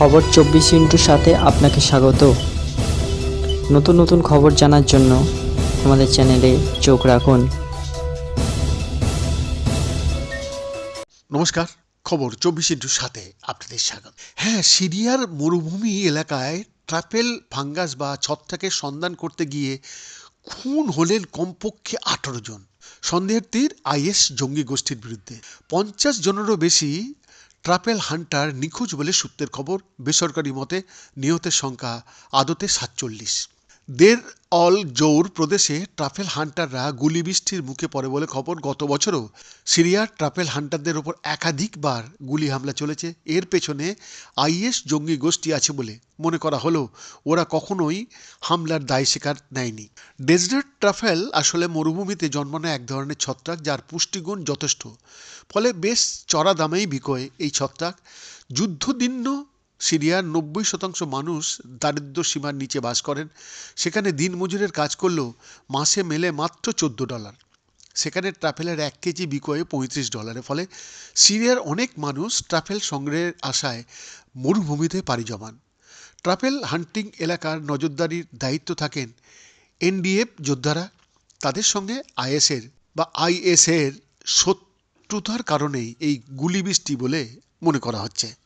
খবর চব্বিশ ইন্টুর সাথে আপনাকে স্বাগত। নতুন নতুন খবর জানার জন্য আমাদের চ্যানেলে চোখ রাখুন। নমস্কার, খবর চব্বিশ ইন্টুর সাথে আপনাদের স্বাগত। হ্যাঁ সিরিয়ার মরুভূমি এলাকায় ট্রাপেল, ফাঙ্গাস বা ছত্রাকের সন্ধান করতে গিয়ে খুন হলেন কমপক্ষে আঠারো জন। সন্দেহের তীর আইএস জঙ্গি গোষ্ঠীর বিরুদ্ধে। পঞ্চাশ জনেরও বেশি ট্রাপেল হান্টার নিখোঁজ বলে সূত্রের খবর বেসরকারি মতে নিহতের সংখ্যা আদতে সাতচল্লিশ। দের অল জৌর প্রদেশে ট্রাফেল হান্টাররা গুলিবৃষ্টির মুখে পড়ে বলে খবর গত বছরও। সিরিয়ার ট্রাফেল হান্টারদের ওপর একাধিকবার গুলি হামলা চলেছে। এর পেছনে আইএস জঙ্গি গোষ্ঠী আছে বলে মনে করা হলেও ওরা কখনোই হামলার দায় স্বীকার নেয়নি। ডেজার্ট ট্রাফেল আসলে মরুভূমিতে জন্মানো এক ধরনের ছত্রাক যার পুষ্টিগুণ যথেষ্ট। ফলে বেশ চড়া দামেই বিকোয় এই ছত্রাক। যুদ্ধদিন্য সিরিয়ার নব্বই শতাংশ মানুষ দারিদ্র্য সীমার নিচে বাস করেন। সেখানে দিনমজুরের কাজ করলেও মাসে মেলে মাত্র চোদ্দ ডলার। সেখানে ট্রাফেলের এক কেজি বিক্রয়ে পঁয়ত্রিশ ডলারের ফলে সিরিয়ার অনেক মানুষ ট্রাফেল সংগ্রহের আশায় মরুভূমিতে পাড়ি জমান। ট্রাফেল হান্টিং এলাকার নজরদারির দায়িত্ব থাকেন এনডিএফ যোদ্ধারা। তাদের সঙ্গে আইএসের বা আইএসের শত্রুতার কারণেই এই গুলিবৃষ্টি বলে মনে করা হচ্ছে।